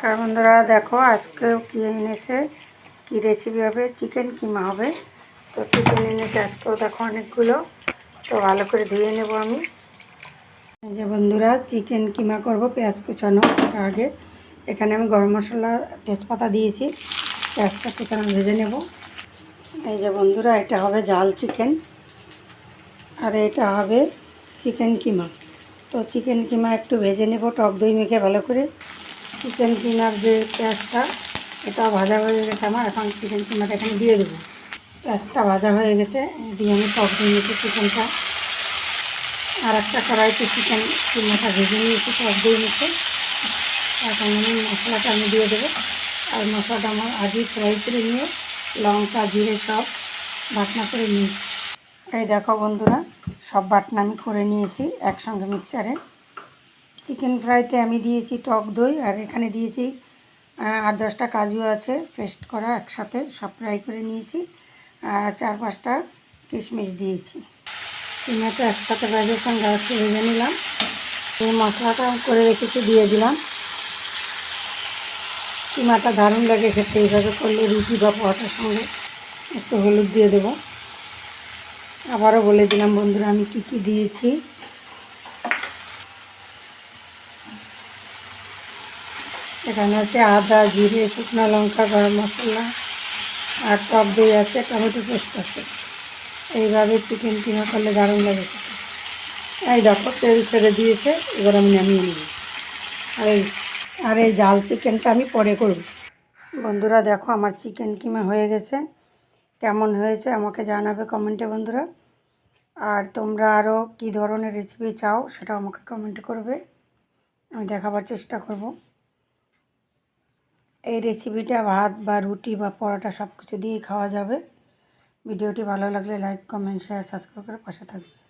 নমস্কার বন্ধুরা, দেখো আজকেও কি এনেছে? কি রেসিপি হবে? চিকেন কিমা হবে? তো চিকেন এনেছে আজকেও দেখো অনেকগুলো। তো ভালো করে ধুয়ে নেব আমি। এই যে বন্ধুরা চিকেন কিমা করব? পেঁয়াজ কুচানো আগে। এখানে আমি গরম মশলা তেজপাতা দিয়েছি। পেঁয়াজটা কুচানো ভেজে নেব। এই যে বন্ধুরা, এটা হবে জাল চিকেন আর এটা হবে চিকেন কিমা। তো চিকেন কিমা একটু ভেজে নেব, টক দই মেখে ভালো করে। চিকেন কিমার যে পেঁয়াজটা, এটা ভাজা হয়ে গেছে আমার, এখন চিকেন কিমাটা এখানে দিয়ে দেবো। পেঁয়াজটা ভাজা হয়ে গেছে, দিয়ে আমি টক মেখে চিকেনটা। আর একটা কড়াইতে চিকেন কিমাটা ভেজে নিয়েছি, টক মেখে এখন আমি মশলাটা আমি দিয়ে দেবো। আর মশলাটা আমার আগেই ফ্রাই করে নিয়ে, লঙ্কা, জিরে সব বাটনা করে নিই এই দেখো বন্ধুরা, সব বাটনা আমি করে নিয়েছি একসঙ্গে মিক্সারে। চিকেন ফ্রাইতে আমি দিয়েছি টক দই, আর এখানে দিয়েছি আট দশটা কাজু আছে পেস্ট করা একসাথে, সব ফ্রাই করে নিয়েছি, আর চার পাঁচটা কিশমিশ দিয়েছি। চিনাটা একসাথে সঙ্গে একটু ভেজে নিলাম। এই মশলাটা করে রেখেছি, দিয়ে দিলাম। কিমাটা দারুণ লাগে খেতে, এইভাবে করলে রুটি বা পোহাটার সঙ্গে একটু হলুদ দিয়ে দেবো। আবারও বলে দিলাম বন্ধুরা, আমি কি কি দিয়েছি। এখানে আছে আদা, জিরে, শুকনো লঙ্কা, গরম মশলা, আর টক দই আছে, টমেটো পেস্ট আছে। এইভাবে চিকেন কিমা করলে দারুণ লাগে এই দেখো, তেল ছেড়ে দিয়েছে, এবার আমি নামিয়ে নিই আর এই আর এই জাল চিকেনটা আমি পরে করব। বন্ধুরা, দেখো আমার চিকেন কিমা হয়ে গেছে। কেমন হয়েছে আমাকে জানাবে কমেন্টে বন্ধুরা। আর তোমরা আরও কী ধরনের রেসিপি চাও সেটা আমাকে কমেন্ট করবে। আমি দেখাবার চেষ্টা করব। এই রেসিপিটা ভাত বা রুটি বা পরোটা সব কিছু দিয়েই খাওয়া যাবে। ভিডিওটি ভালো লাগলে লাইক কমেন্ট শেয়ার সাবস্ক্রাইব করে পাশে থাকবে।